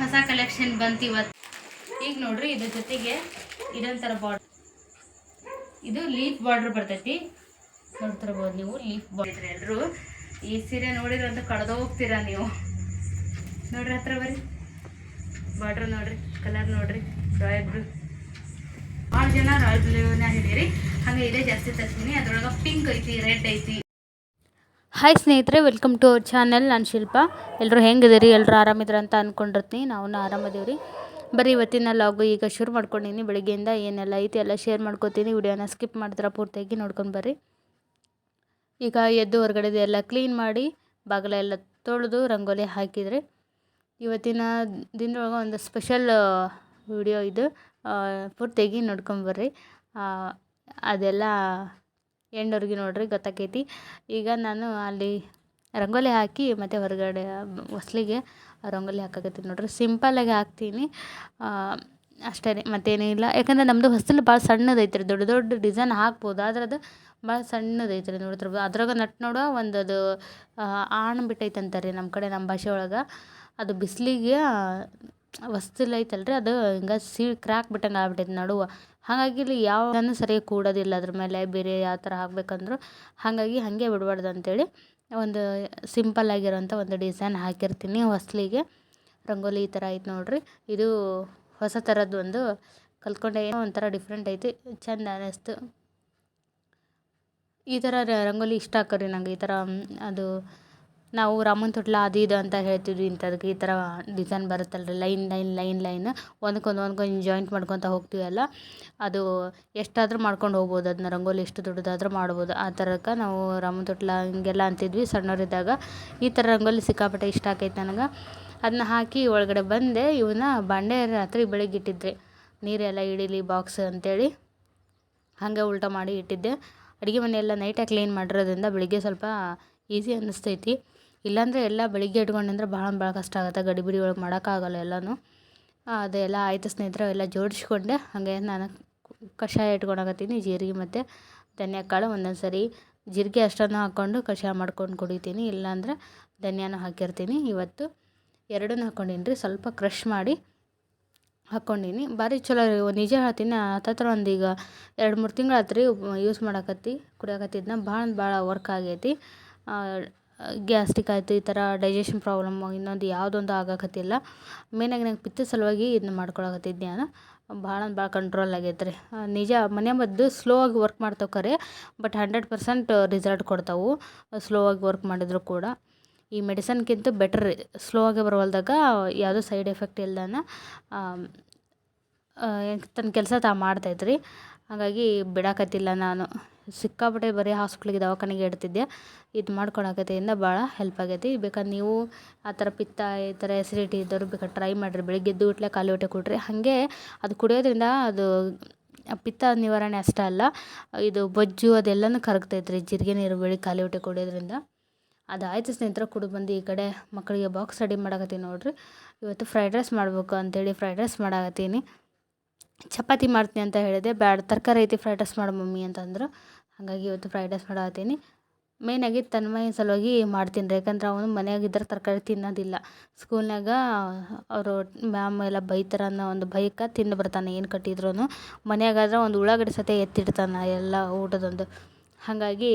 ಹೊಸ ಕಲೆಕ್ಷನ್ ಬಂತು ಈಗ ನೋಡ್ರಿ, ಇದ್ರ ಜೊತೆಗೆ ಇದೊಂಥರ ಬಾರ್ಡರ್ ಇದು ಲೀಫ್ ಬಾರ್ಡರ್ ಬರ್ತೈತಿ. ನೋಡ್ತಿರ್ಬೋದು ನೀವು ಲೀಫ್ ಬಾರ್ಡರ್ ಎಲ್ಲರೂ ಈ ಸೀರೆ ನೋಡಿದ್ರಂತೂ ಕಳೆದು ಹೋಗ್ತೀರಾ ನೀವು? ನೋಡ್ರಿ ಹತ್ರ ಬರ್ರಿ. ಬಾರ್ಡರ್ ನೋಡ್ರಿ ಕಲರ್ ನೋಡ್ರಿ ರಾಯಲ್ ಬ್ಲೂ ಭಾಳ ಜನ ರಾಯಲ್ ಬ್ಲೂನ ಹಿಡೀರಿ ಹಂಗೆ ಇದೇ ಜಾಸ್ತಿ ತರ್ತೀನಿ ಅದ್ರೊಳಗೆ ಪಿಂಕ್ ಐತಿ ರೆಡ್ ಐತಿ. ಹಾಯ್ ಸ್ನೇಹಿತರೆ ವೆಲ್ಕಮ್ ಟು ಅವರ್ ಚಾನಲ್ ನಾನು ಶಿಲ್ಪ. ಎಲ್ಲರೂ ಹೆಂಗಿದ್ದೀರಿ? ಎಲ್ಲರೂ ಆರಾಮಿದ್ರ ಅಂತ ಅಂದ್ಕೊಂಡಿರ್ತೀನಿ ನಾವು ಆರಾಮದೀವಿ ರೀ ಬರೀ ಇವತ್ತಿನ ಲಾಗು ಈಗ ಶುರು ಮಾಡ್ಕೊಂಡಿನಿ. ಬೆಳಗ್ಗೆಯಿಂದ ಏನೆಲ್ಲ ಐತಿ ಎಲ್ಲ ಶೇರ್ ಮಾಡ್ಕೊತೀನಿ. ವಿಡಿಯೋನ ಸ್ಕಿಪ್ ಮಾಡಿದ್ರೆ ಪೂರ್ತಿಯಾಗಿ ನೋಡ್ಕೊಂಡು ಬರ್ರಿ. ಈಗ ಎದ್ದು ಹೊರಗಡೆದು ಎಲ್ಲ ಕ್ಲೀನ್ ಮಾಡಿ ಬಾಗಿಲೆಲ್ಲ ತೊಳೆದು ರಂಗೋಲಿ ಹಾಕಿದರೆ ಇವತ್ತಿನ ದಿನದೊಳಗೆ ಒಂದು ಸ್ಪೆಷಲ್ ವಿಡಿಯೋ ಇದು. ಪೂರ್ತಿಯಾಗಿ ನೋಡ್ಕೊಂಬರ್ರಿ ಅದೆಲ್ಲ ಎಂಡವ್ರಿಗೆ ನೋಡ್ರಿ ಗೊತ್ತಾಕೈತಿ. ಈಗ ನಾನು ಅಲ್ಲಿ ರಂಗೋಲಿ ಹಾಕಿ ಮತ್ತು ಹೊರಗಡೆ ಹೊಸ್ಲಿಗೆ ರಂಗೋಲಿ ಹಾಕಕತ್ತೀನಿ ನೋಡ್ರಿ. ಸಿಂಪಲ್ಲಾಗಿ ಹಾಕ್ತೀನಿ. ಅಷ್ಟೇ ರೀ ಮತ್ತೇನೂ ಇಲ್ಲ. ಯಾಕಂದ್ರೆ ನಮ್ಮದು ಹೊಸ್ತಿಲು ಭಾಳ ಸಣ್ಣದೈತೆ ರೀ ದೊಡ್ಡ ದೊಡ್ಡ ಡಿಸೈನ್ ಹಾಕ್ಬೋದು. ಆದ್ರೆ ಅದು ಭಾಳ ಸಣ್ಣದೈತೆ ರೀ ನೋಡ್ತಿರ್ಬೋದು ಅದ್ರಾಗ ನಟ್ ನೋಡುವ ಒಂದು ಅದು ಆಣ್ ಬಿಟ್ಟೈತೆ ಅಂತಾರೆ ನಮ್ಮ ಕಡೆ ನಮ್ಮ ಭಾಷೆ ಒಳಗೆ. ಅದು ಬಿಸಿಲಿಗೆ ಹೊಸ್ತಿಲು ಐತಲ್ಲ ರೀ ಅದು ಹಿಂಗೆ ಸೀ ಕ್ರ್ಯಾಕ್ ಬಿಟ್ಟಂಗೆ ಆಗ್ಬಿಟ್ಟೈತೆ ನಡುವೆ. ಹಾಗಾಗಿ ಇಲ್ಲಿ ಯಾವ್ದನ್ನು ಸರಿಯಾಗಿ ಕೂಡೋದಿಲ್ಲ ಅದ್ರ ಮೇಲೆ ಬೇರೆ ಯಾವ ಥರ ಹಾಕ್ಬೇಕಂದ್ರು ಹಾಗಾಗಿ ಹಾಗೆ ಬಿಡಬಾರ್ದು ಅಂತೇಳಿ ಒಂದು ಸಿಂಪಲ್ ಆಗಿರೋಂಥ ಒಂದು ಡಿಸೈನ್ ಹಾಕಿರ್ತೀನಿ ಹೊಸ್ಲಿಗೆ. ರಂಗೋಲಿ ಈ ಥರ ಐತೆ ನೋಡಿರಿ. ಇದು ಹೊಸ ಥರದ್ದು ಒಂದು ಕಲ್ತ್ಕೊಂಡೆ ಒಂಥರ ಡಿಫ್ರೆಂಟ್ ಐತಿ. ಚಂದ ಅನ್ನಿಸ್ತು ಈ ಥರ ರಂಗೋಲಿ ಇಷ್ಟ ಆಕರಿ ನಂಗೆ ಈ ಥರ ಅದು ನಾವು ರಾಮನ್ ತೊಟ್ಲ ಅದು ಇದು ಅಂತ ಹೇಳ್ತಿದ್ವಿ ಇಂಥದಕ್ಕೆ ಈ ಥರ ಡಿಸೈನ್ ಬರುತ್ತಲ್ಲ ಲೈನ್ ಲೈನ್ ಲೈನ್ ಲೈನ್ ಒಂದಕ್ಕೊಂದು ಒಂದ್ಕೊಂದು ಜಾಯಿಂಟ್ ಮಾಡ್ಕೊತ ಹೋಗ್ತೀವಲ್ಲ ಅದು ಎಷ್ಟಾದರೂ ಮಾಡ್ಕೊಂಡು ಹೋಗ್ಬೋದು. ಅದನ್ನ ರಂಗೋಲಿ ಎಷ್ಟು ದೊಡ್ಡದಾದರೂ ಮಾಡ್ಬೋದು. ಆ ಥರಕ್ಕೆ ನಾವು ರಾಮನ್ ತೊಟ್ಲ ಹಿಂಗೆಲ್ಲ ಅಂತಿದ್ವಿ ಸಣ್ಣವರಿದ್ದಾಗ. ಈ ಥರ ರಂಗೋಲಿ ಸಿಕ್ಕಾಪಟ್ಟೆ ಇಷ್ಟ ಆಕೈತೆ ನನಗೆ. ಅದನ್ನ ಹಾಕಿ ಒಳಗಡೆ ಬಂದೆ, ಇವನ್ನ ಬಾಂಡೆ ರಾತ್ರಿ ಬೆಳಗ್ಗೆ ಇಟ್ಟಿದ್ದೆ. ನೀರೆಲ್ಲ ಇಡೀಲಿ ಬಾಕ್ಸ್ ಅಂತೇಳಿ ಹಾಗೆ ಉಲ್ಟಾ ಮಾಡಿ ಇಟ್ಟಿದ್ದೆ. ಅಡುಗೆ ಮನೆಯೆಲ್ಲ ನೈಟಾಗಿ ಕ್ಲೀನ್ ಮಾಡಿರೋದ್ರಿಂದ ಬೆಳಿಗ್ಗೆ ಸ್ವಲ್ಪ ಈಸಿ ಅನ್ನಿಸ್ತೈತಿ. ಇಲ್ಲಾಂದರೆ ಎಲ್ಲ ಬೆಳಿಗ್ಗೆ ಇಟ್ಕೊಂಡಂದ್ರೆ ಭಾಳ ಭಾಳ ಕಷ್ಟ ಆಗುತ್ತೆ. ಗಡಿಬಿಡಿ ಒಳಗೆ ಮಾಡೋಕ್ಕಾಗಲ್ಲ ಎಲ್ಲನೂ. ಅದೆಲ್ಲ ಆಯಿತು ಸ್ನೇಹಿತರೆ ಎಲ್ಲ ಜೋಡಿಸ್ಕೊಂಡೆ. ಹಾಗೆ ನಾನು ಕಷಾಯ ಇಟ್ಕೊಳಕತ್ತೀನಿ ಜೀರಿಗೆ ಮತ್ತು ಧನಿಯಾಕಾಳು ಒಂದೊಂದು ಸರಿ ಜೀರಿಗೆ ಅಷ್ಟನ್ನು ಹಾಕ್ಕೊಂಡು ಕಷಾಯ ಮಾಡ್ಕೊಂಡು ಕುಡಿತೀನಿ. ಇಲ್ಲಾಂದ್ರೆ ಧನಿಯಾನು ಹಾಕಿರ್ತೀನಿ. ಇವತ್ತು ಎರಡನ್ನೂ ಹಾಕ್ಕೊಂಡೀನಿ ರೀ. ಸ್ವಲ್ಪ ಕ್ರಷ್ ಮಾಡಿ ಹಾಕ್ಕೊಂಡೀನಿ. ಭಾರಿ ಚಲೋ ರೀ. ನಿಜ ಹೇಳ್ತೀನಿ ಹತ್ತತ್ರ ಒಂದು ಈಗ ಎರಡು ಮೂರು ತಿಂಗಳು ಯೂಸ್ ಮಾಡಕತ್ತಿ, ಕುಡಿಯಕತ್ತಿದ್ನ. ಭಾಳ ಭಾಳ ವರ್ಕ್ ಆಗೈತಿ. ಗ್ಯಾಸ್ಟಿಕ್ ಆಯಿತು, ಈ ಥರ ಡೈಜೆಷನ್ ಪ್ರಾಬ್ಲಮ್ಮು ಇನ್ನೊಂದು ಯಾವುದೊಂದು ಆಗಕತ್ತಿಲ್ಲ. ಮೇನಾಗಿ ನಂಗೆ ಪಿತ್ತ ಸಲುವಾಗಿ ಇದನ್ನ ಮಾಡ್ಕೊಳಕತ್ತಿದ್ದೆ ನಾನು. ಭಾಳ ಭಾಳ ಕಂಟ್ರೋಲ್ ಆಗೈತೆ ರೀ. ನಿಜ ಮನೆ ಮದ್ದು ಸ್ಲೋ ಆಗಿ ವರ್ಕ್ ಮಾಡ್ತಾವೆ ಖರೆ ಬಟ್ ಹಂಡ್ರೆಡ್ ಪರ್ಸೆಂಟ್ ರಿಸಲ್ಟ್ ಕೊಡ್ತಾವೆ. ಸ್ಲೋ ಆಗಿ ವರ್ಕ್ ಮಾಡಿದರೂ ಕೂಡ. ಈ ಮೆಡಿಸನ್ಗಿಂತ ಬೆಟರ್ ರೀ. ಸ್ಲೋ ಆಗಿ ಬರವಲ್ದಾಗ ಯಾವುದೂ ಸೈಡ್ ಎಫೆಕ್ಟ್ ಇಲ್ದಾನ ತನ್ನ ಕೆಲಸ ತಾ ಮಾಡ್ತೈತೆ ರೀ ಹಾಗಾಗಿ ಬಿಡಾಕತ್ತಿಲ್ಲ ನಾನು. ಸಿಕ್ಕಾಪಟ್ಟೆ ಬರೀ ಹಾಸ್ಪಿಟ್ಲಿಗೆ ದವಾಖಾನೆಗೆ ಇಡ್ತಿದ್ದೆ. ಇದು ಮಾಡ್ಕೊಳಕತ್ತಿಂದ ಭಾಳ ಹೆಲ್ಪ್ ಆಗೈತಿ. ಬೇಕಾದ್ರೆ ನೀವು ಆ ಥರ ಪಿತ್ತ, ಈ ಥರ ಎಸಿಡಿಟಿ ಇದ್ದವ್ರು ಬೇಕಾದ್ರೆ ಟ್ರೈ ಮಾಡಿರಿ. ಬೆಳಿಗ್ಗೆ ಎದ್ದು ಇಟ್ಲೆ ಖಾಲಿ ಹೊಟ್ಟೆ ಕೊಡ್ರಿ ಹಾಗೆ ಅದು ಕುಡಿಯೋದ್ರಿಂದ ಅದು ಪಿತ್ತ ನಿವಾರಣೆ ಅಷ್ಟೇ ಅಲ್ಲ, ಇದು ಬೊಜ್ಜು ಅದೆಲ್ಲನೂ ಕರಗ್ತೈತೆ ರೀ ಜೀರಿಗೆ ನೀರು ಬೆಳಿ ಖಾಲಿ ಹೊಟ್ಟೆ ಕುಡಿಯೋದ್ರಿಂದ ಅದಾಯ್ತು ಸ್ನೇಹಿತರೆ, ಕುಡಿ ಬಂದು ಈ ಕಡೆ ಮಕ್ಕಳಿಗೆ ಬಾಕ್ಸ್ ರೆಡಿ ಮಾಡಕತ್ತೀನಿ ನೋಡ್ರಿ. ಇವತ್ತು ಫ್ರೈಡ್ ರೈಸ್ ಮಾಡ್ಬೇಕು ಅಂತೇಳಿ ಫ್ರೈಡ್ ರೈಸ್ ಮಾಡಕತ್ತೀನಿ. ಚಪಾತಿ ಮಾಡ್ತೀನಿ ಅಂತ ಹೇಳಿದೆ. ಬ್ಯಾಡ, ತರಕಾರಿ ಐತಿ ಫ್ರೈಡ್ ರೈಸ್ ಮಾಡು ಮಮ್ಮಿ ಅಂತಂದ್ರು. ಹಾಗಾಗಿ ಇವತ್ತು ಫ್ರೈಡ್ ರೈಸ್ ಮಾಡತ್ತೀನಿ ಮೇಯ್ನಾಗಿ ತನ್ಮಯ ಸಲುವಾಗಿ ಮಾಡ್ತೀನಿ. ರೀ ಯಾಕಂದ್ರೆ ಅವನು ಮನೆಯಾಗಿದ್ದರೆ ತರಕಾರಿ ತಿನ್ನೋದಿಲ್ಲ. ಸ್ಕೂಲ್ನಾಗ ಅವರು ಮ್ಯಾಮ್ ಎಲ್ಲ ಬೈತಾರೆ ಅನ್ನೋ ಒಂದು ಭಯಕ್ಕೆ ತಿಂದು ಬರ್ತಾನೆ ಏನು ಕಟ್ಟಿದ್ರು ಮನೆಯಾಗಾದ್ರೆ ಒಂದು ಉಳ್ಳಾಗಡ್ಡೆ ಸತೆ ಎತ್ತಿಡ್ತಾನೆ ಎಲ್ಲ ಊಟದೊಂದು. ಹಾಗಾಗಿ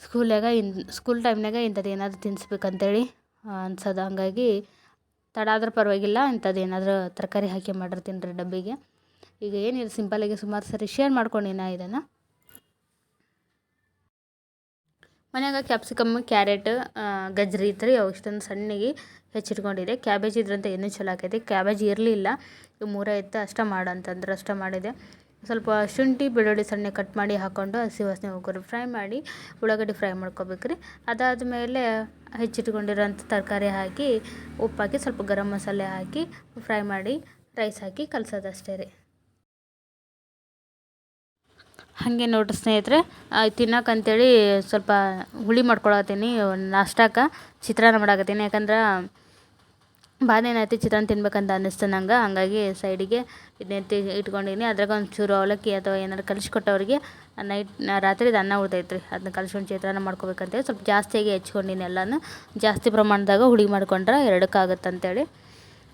ಸ್ಕೂಲ್ನಾಗ ಇನ್ ಸ್ಕೂಲ್ ಟೈಮ್ನಾಗ ಇಂಥದ್ದು ಏನಾದರೂ ತಿನ್ನಿಸ್ಬೇಕಂತೇಳಿ ಅನ್ಸೋದು. ಹಂಗಾಗಿ ತಡ ಆದ್ರೆ ಪರವಾಗಿಲ್ಲ ಇಂಥದ್ದು ಏನಾದರೂ ತರಕಾರಿ ಹಾಕಿ ಮಾಡಿರ್ತೀನಿ ರೀ ಡಬ್ಬಿಗೆ. ಈಗ ಏನಿಲ್ಲ ಸಿಂಪಲಾಗಿ ಸುಮಾರು ಸರಿ ಶೇರ್ ಮಾಡ್ಕೊಂಡಿನ ಇದನ್ನು. ಮನ್ಯಾಗ ಕ್ಯಾಪ್ಸಿಕಮ್ ಕ್ಯಾರೆಟ್ ಗಜ್ಜರಿ ಇತ್ತು ರೀ ಅವು ಇಷ್ಟೊಂದು ಸಣ್ಣಗೆ ಹೆಚ್ಚಿಟ್ಕೊಂಡಿದೆ. ಕ್ಯಾಬೇಜ್ ಇದ್ರಂತ ಏನೂ ಚಲೋ ಆಕೈತಿ. ಕ್ಯಾಬೇಜ್ ಇರಲಿಲ್ಲ. ಇವು ಮೂರ ಇತ್ತು ಅಷ್ಟೇ ಮಾಡು ಅಂತಂದ್ರೆ ಅಷ್ಟೇ ಮಾಡಿದೆ. ಸ್ವಲ್ಪ ಶುಂಠಿ, ಬೆಳ್ಳುಳ್ಳಿ ಸಣ್ಣ ಕಟ್ ಮಾಡಿ ಹಾಕ್ಕೊಂಡು ಹಸಿ ವಾಸನೆ ಹೋಗೋರು ಫ್ರೈ ಮಾಡಿ ಉಳ್ಳಾಗಡ್ಡಿ ಫ್ರೈ ಮಾಡ್ಕೋಬೇಕು ರೀ ಅದಾದಮೇಲೆ ಹೆಚ್ಚಿಟ್ಕೊಂಡಿರೋಂಥ ತರಕಾರಿ ಹಾಕಿ ಉಪ್ಪಾಕಿ ಸ್ವಲ್ಪ ಗರಂ ಮಸಾಲೆ ಹಾಕಿ ಫ್ರೈ ಮಾಡಿ ರೈಸ್ ಹಾಕಿ ಕಲ್ಸೋದು ಅಷ್ಟೇ ರೀ. ಹಾಗೆ ನೋಡಿರಿ ಸ್ನೇಹಿತರೆ ತಿನ್ನಕ್ಕಂತೇಳಿ ಸ್ವಲ್ಪ ಹುಳಿ ಮಾಡ್ಕೊಳತ್ತೀನಿ ನಾಷ್ಟಕ್ಕೆ ಚಿತ್ರಾನ್ನ ಮಾಡಾಕತ್ತೀನಿ. ಯಾಕಂದ್ರೆ ಭಾಳ ಏನಾಯ್ತು ಚಿತ್ರಾನ್ನ ತಿನ್ಬೇಕಂತ ಅನ್ನಿಸ್ತು ನಂಗೆ. ಹಾಗಾಗಿ ಸೈಡಿಗೆ ಇದನ್ನೆತ್ತಿ ಇಟ್ಕೊಂಡಿದ್ದೀನಿ ಅದ್ರಾಗ ಚೂರು ಅವಲಕ್ಕಿ ಅಥವಾ ಏನಾರು ಕಲಿಸ್ಕೊಟ್ಟವ್ರಿಗೆ ನೈಟ್ ರಾತ್ರಿದು ಅನ್ನ ಉಳ್ದೈತೆ ರೀ ಅದನ್ನ ಕಲಿಸ್ಕೊಂಡು ಚಿತ್ರಾನ್ನ ಮಾಡ್ಕೋಬೇಕಂತೇಳಿ ಸ್ವಲ್ಪ ಜಾಸ್ತಿಯಾಗಿ ಹೆಚ್ಕೊಂಡಿನಿ ಎಲ್ಲನೂ. ಜಾಸ್ತಿ ಪ್ರಮಾಣದಾಗ ಹುಳಿ ಮಾಡ್ಕೊಂಡ್ರೆ ಎರಡಕ್ಕಾಗತ್ತಂತೇಳಿ.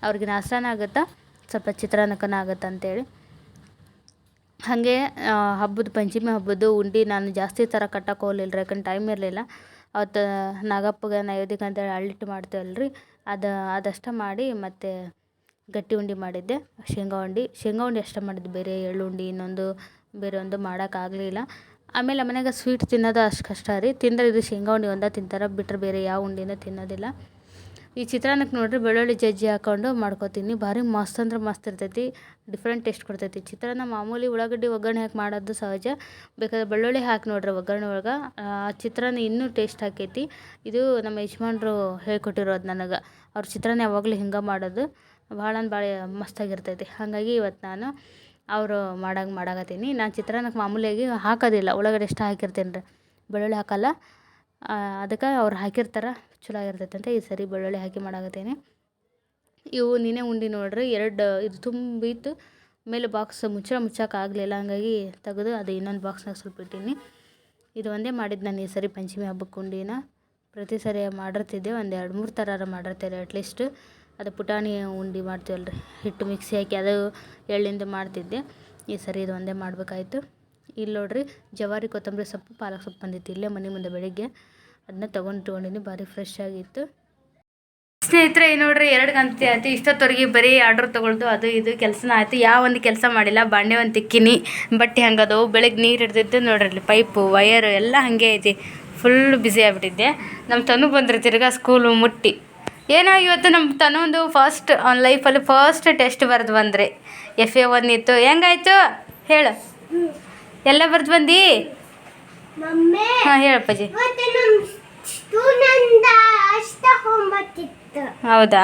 ಅವ್ರಿಗೆ ನಾಷ್ಟಾನ ಆಗುತ್ತಾ, ಸ್ವಲ್ಪ ಚಿತ್ರಾನ್ನಕ್ಕನ ಆಗುತ್ತೆ ಅಂತೇಳಿ ಹಾಗೆ ಹಬ್ಬದ ಪಂಚಮಿ ಹಬ್ಬದ್ದು ಉಂಡೆ ನಾನು ಜಾಸ್ತಿ ಥರ ಕಟ್ಟಕ್ಕೆ ಹೋಗ್ಲಿಲ್ಲ ರೀ ಯಾಕಂದ್ರೆ ಟೈಮ್ ಇರಲಿಲ್ಲ. ಅವತ್ತು ನಾಗಪ್ಪಗೆ ನೈವೇದ್ಯಕ್ಕೆ ಅಂತೇಳಿ ಅಳ್ಳಿಟ್ಟು ಮಾಡ್ತೇವಲ್ಲ ರೀ ಅದು, ಅದಷ್ಟೇ ಮಾಡಿ ಮತ್ತು ಗಟ್ಟಿ ಉಂಡೆ ಮಾಡಿದ್ದೆ. ಶೇಂಗಾ ಉಂಡೆ. ಶೇಂಗಾ ಉಂಡೆ ಅಷ್ಟೇ ಮಾಡಿದ್ದು, ಬೇರೆ ಎಳ್ಳು ಉಂಡೆ ಇನ್ನೊಂದು, ಬೇರೆ ಒಂದು ಮಾಡೋಕ್ಕಾಗಲಿಲ್ಲ ಆಮೇಲೆ ಮನೆಯಾಗ ಸ್ವೀಟ್ ತಿನ್ನೋದು ಅಷ್ಟು ಕಷ್ಟ ರೀ. ತಿಂದ್ರೆ ಇದು ಶೇಂಗಾ ಉಂಡೆ ಒಂದೇ ತಿಂತಾರೆ ಬಿಟ್ಟರೆ ಬೇರೆ ಯಾವ ಉಂಡೆನೂ ತಿನ್ನೋದಿಲ್ಲ. ಈ ಚಿತ್ರಾನ್ನಕ್ಕೆ ನೋಡ್ರಿ ಬೆಳ್ಳುಳ್ಳಿ ಜಜ್ಜಿ ಹಾಕ್ಕೊಂಡು ಮಾಡ್ಕೊತೀನಿ. ಭಾರಿ ಮಸ್ತ್ ಅಂದ್ರೆ ಮಸ್ತ್ ಇರ್ತೈತಿ. ಡಿಫ್ರೆಂಟ್ ಟೇಸ್ಟ್ ಕೊಡ್ತೈತಿ. ಚಿತ್ರಾನ್ನ ಮಾಮೂಲಿ ಉಳ್ಳಾಗಡ್ಡಿ ಒಗ್ಗರಣೆ ಹಾಕಿ ಮಾಡೋದು ಸಹಜ. ಬೇಕಾದ್ರೆ ಬೆಳ್ಳುಳ್ಳಿ ಹಾಕಿ ನೋಡ್ರಿ ಒಗ್ಗರಣೆ ಒಳಗೆ. ಚಿತ್ರಾನ್ನ ಇನ್ನೂ ಟೇಸ್ಟ್ ಆಕೈತಿ ಇದು ನಮ್ಮ ಯಜಮಾನ್ರು ಹೇಳ್ಕೊಟ್ಟಿರೋದು ನನಗೆ. ಅವ್ರ ಚಿತ್ರಾನ್ನ ಯಾವಾಗಲೂ ಹಿಂಗೆ ಮಾಡೋದು. ಭಾಳ ಅಂದ್ರೆ ಭಾಳ ಮಸ್ತಾಗಿರ್ತೈತಿ ಹಾಗಾಗಿ ಇವತ್ತು ನಾನು ಅವರು ಮಾಡಂಗೆ ಮಾಡಾಕತ್ತೀನಿ. ನಾನು ಚಿತ್ರಾನ್ನಕ್ಕೆ ಮಾಮೂಲಿಯಾಗಿ ಹಾಕೋದಿಲ್ಲ. ಉಳ್ಳಾಗಡ್ಡೆ ಎಷ್ಟು ಹಾಕಿರ್ತೀನಿ ರೀ. ಬೆಳ್ಳುಳ್ಳಿ ಹಾಕಲ್ಲ. ಅದಕ್ಕೆ ಅವ್ರು ಹಾಕಿರ್ತಾರೆ, ಚಲೋ ಆಗಿರ್ತೈತೆ ಅಂತ ಈ ಸರಿ ಬೆಳ್ಳುಳ್ಳಿ ಹಾಕಿ ಮಾಡಾಕತ್ತೀನಿ. ಇವು ನೀನೇ ಉಂಡಿ ನೋಡ್ರಿ, ಎರಡು, ಇದು ತುಂಬಿತ್ತು ಮೇಲೆ ಬಾಕ್ಸ್ ಮುಚ್ಚಳ ಮುಚ್ಚಕ್ಕೆ ಆಗಲಿಲ್ಲ, ಹಂಗಾಗಿ ತೆಗೆದು ಅದು ಇನ್ನೊಂದು ಬಾಕ್ಸ್ನಾಗ ಸ್ವಲ್ಪ ಇಟ್ಟೀನಿ. ಇದು ಒಂದೇ ಮಾಡಿದ್ದು ನಾನು ಈ ಸರಿ ಪಂಚಮಿ ಹಬ್ಬಕ್ಕೆ ಉಂಡಿನ. ಪ್ರತಿ ಸರಿ ಮಾಡಿರ್ತಿದ್ದೆ, ಒಂದು ಎರಡು, ಮೂರು ಥರ ಮಾಡಿರ್ತಾರೆ ಅಟ್ಲೀಸ್ಟ್ ಅದು ಪುಟಾಣಿ ಉಂಡೆ ಮಾಡ್ತೀವಲ್ಲ ರೀ ಹಿಟ್ಟು ಮಿಕ್ಸಿ ಹಾಕಿ ಅದು ಎಳ್ಳಿಂದ ಮಾಡ್ತಿದ್ದೆ. ಈ ಸರಿ ಇದು ಒಂದೇ ಮಾಡಬೇಕಾಯ್ತು. ಇಲ್ಲಿ ನೋಡ್ರಿ, ಜವಾರಿ ಕೊತ್ತಂಬರಿ ಸೊಪ್ಪು, ಪಾಲಕ್ ಸೊಪ್ಪು ಬಂದಿತ್ತು, ಇಲ್ಲೇ ಮನೆ ಮುಂದೆ ಬೆಳಿಗ್ಗೆ. ಅದನ್ನ ತಗೊಂಡು ತಗೊಂಡಿನಿ, ಭಾರಿ ಫ್ರೆಶ್ ಆಗಿತ್ತು. ಸ್ನೇಹಿತರೆ ನೋಡ್ರಿ ಎರಡು ಗಂಟೆ ಆಯ್ತು, ಇಷ್ಟೊತ್ತವರೆಗೆ ಬರೀ ಆರ್ಡ್ರ್ ತೊಗೊಳ್ದು ಅದು ಇದು ಕೆಲಸನ ಆಯ್ತು. ಯಾವ ಒಂದು ಕೆಲಸ ಮಾಡಿಲ್ಲ, ಬಾಂಡೆ ಒಂದು ತಿಕ್ಕಿನಿ, ಬಟ್ಟೆ ಹಂಗದವು ಬೆಳಗ್ಗೆ ನೀರು ಹಿಡ್ದಿದ್ದು ನೋಡ್ರಿ ಪೈಪು ವಯರು ಎಲ್ಲ ಹಾಗೆ ಐತಿ ಫುಲ್ ಬ್ಯುಸಿ ಆಗಿಬಿಟ್ಟಿದ್ದೆ. ನಮ್ಮ ತನು ಬಂದ್ರೆ ತಿರ್ಗಾ ಸ್ಕೂಲು ಮುಟ್ಟಿ. ಏನೋ ಇವತ್ತು ನಮ್ಮ ತನೊಂದು ಫಸ್ಟ್ ಅವ್ನ ಲೈಫಲ್ಲಿ ಫಸ್ಟ್ ಟೆಸ್ಟ್ ಬರೆದು ಬಂದ್ರಿ. ಎಫ್ ಎ ಒನ್ ಇತ್ತು. ಹೆಂಗಾಯ್ತು? ಹೇಳು. ಎಲ್ಲ ಬರ್ದು ಬಂದಿ? ಹಾಂ ಹೇಳಪ್ಪಜಿ ಹೌದಾ?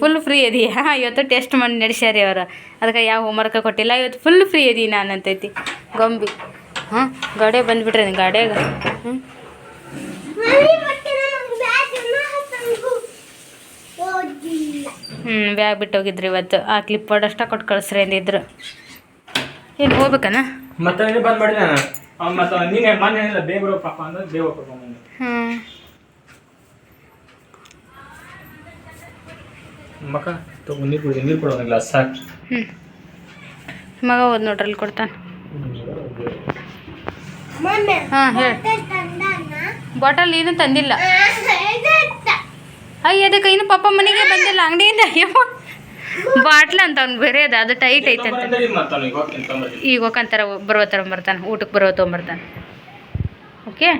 ಫುಲ್ ಫ್ರೀ ಅದೀಯಾ ಇವತ್ತು ಟೆಸ್ಟ್ ಮಾಡಿ ನಡೆಸ್ಯಾರಿ ಅವರು. ಅದಕ್ಕೆ ಯಾವ ಹೋಮ್ವರ್ಕ ಕೊಟ್ಟಿಲ್ಲ ಇವತ್ತು ಫುಲ್ ಫ್ರೀ ಅದೀ ನಾನು ಅಂತೈತಿ. ಗೊಂಬಿ. ಹಾಂ ಗಾಡೆ ಬಂದ್ಬಿಟ್ರಿ ಗಾಡ್ಯಾಗ ಹ್ಞೂ ಹ್ಞೂ ಬ್ಯಾಗ್ ಬಿಟ್ಟು ಹೋಗಿದ್ರಿ ಇವತ್ತು. ಆ ಕ್ಲಿಪ್ ಅಷ್ಟ ಕೊಟ್ಟು ಕಳಿಸ್ರಿ ಅಂದಿದ್ರು. ಏನು ಹೋಗ್ಬೇಕನ? ಮತ್ತೆ ಬಂದ್ ಮಾಡಿ ನಾನು. ಅವ್ನು ಮತ್ತೆ ನೀನೆ ಮೊನ್ನೆ ಏನಿಲ್ಲ ಬೇಗ ಬರೋ ಪಾಪ ಅಂದ್ರೆ ಬೇಗ ಕರ್ಕೊಂಬಂದೆ ಹ್ಞೂ ಮಕ್ಕ ತಗೋ ನೀರು ಕುಡಿದೆ ನೀರು ಕೊಡೋ ಗ್ಲಾಸ್ ಸಾಕು. ಮಗ ಹೋದ್ ನೋಡ್ರಿ ಅಲ್ಲಿ ಕೊಡ್ತಾನೆ. ಹಾಂ ಹೇಳಿ. ಬಾಟಲ್ ಏನು ತಂದಿಲ್ಲ. ಅಯ್ಯ ಅದಕ್ಕೆ ಇನ್ನು ಪಾಪ ಮನೆಗೆ ಬಂದಿಲ್ಲ ಅಂಗಡಿಯಿಂದ ಅಯ್ಯೋ. ಬಾಟ್ಲ ಅಂತ ಅವ್ನು ಬೇರೆ ಅದ ಅದು ಟೈಟ್ ಐತೆ ಅಂತ ಈಗ ಹೋಗಂತಾರ ಬರುವ ಬರ್ತಾನೆ ಊಟಕ್ಕೆ ಬರೋ ತೊಗೊಂಬರ್ತಾನೆ. ಓಕೆ